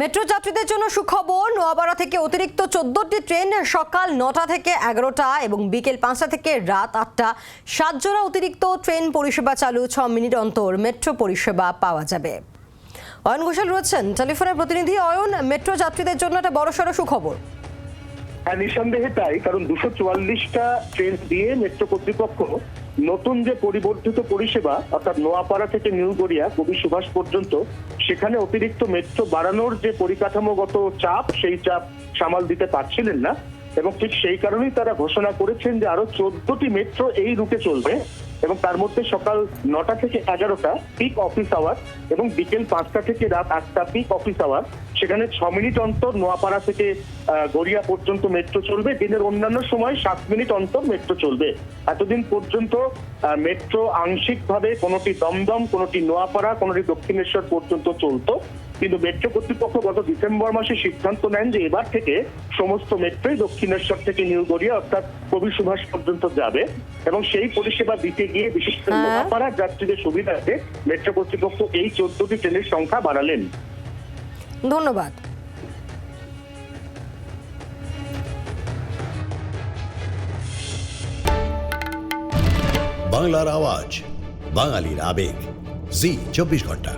Metro যাত্রীদের জন্য সুখবর, নোয়াপাড়া থেকে অতিরিক্ত চোদ্দটি ট্রেন সকাল নটা থেকে এগারোটা এবং বিকেল পাঁচটা থেকে রাত আটটা। সাত জোড়া অতিরিক্ত ট্রেন পরিষেবা চালু, ছ মিনিট অন্তর মেট্রো পরিষেবা পাওয়া যাবে। অয়ন ঘোষাল রয়েছেন, টেলিফোনের প্রতিনিধি। অয়ন, মেট্রো যাত্রীদের জন্য একটা বড়সড় সুখবর। হ্যাঁ নিঃসন্দেহে তাই, কারণ দুশো চুয়াল্লিশটা ট্রেন দিয়ে মেট্রো কর্তৃপক্ষ নতুন যে পরিবর্ধিত পরিষেবা, অর্থাৎ নোয়াপাড়া থেকে নিউ গড়িয়া কবি সুভাষ পর্যন্ত, সেখানে অতিরিক্ত মেট্রো বাড়ানোর যে পরিকাঠামোগত চাপ, সেই চাপ সামাল দিতে পারছিলেন না। এবং ঠিক সেই কারণেই তারা ঘোষণা করেছেন যে আরও চোদ্দটি মেট্রো এই রুটে চলবে। এবং তার মধ্যে সকাল নটা থেকে এগারোটা পিক অফিস আওয়ার এবং বিকেল পাঁচটা থেকে রাত আটটা পিক অফিস আওয়ার সেখানে ছ মিনিট অন্তর নোয়াপাড়া থেকে গড়িয়া পর্যন্ত মেট্রো চলবে। দিনের অন্যান্য সময় সাত মিনিট অন্তর মেট্রো চলবে। এতদিন পর্যন্ত মেট্রো আংশিকভাবে কোনোটি দমদম, কোনোটি নোয়াপাড়া, কোনোটি দক্ষিণেশ্বর পর্যন্ত চলতো। কিন্তু মেট্রো কর্তৃপক্ষ গত ডিসেম্বর মাসে সিদ্ধান্ত নেন যে এবার থেকে সমস্ত মেট্রোই দক্ষিণেশ্বর থেকে নিউ গড়িয়া অর্থাৎ কবি সুভাষ পর্যন্ত যাবে এবং সেই পরিষেবা দিতে গিয়ে বিশেষ করে হ্যাঁ। নোয়াপাড়ার যাত্রীদের সুবিধার্থে মেট্রো কর্তৃপক্ষ এই চোদ্দটি ট্রেনের সংখ্যা বাড়ালেন। ধন্যবাদ। বাংলার আওয়াজ বাঙালির আবেগ। জি চব্বিশ ঘণ্টা।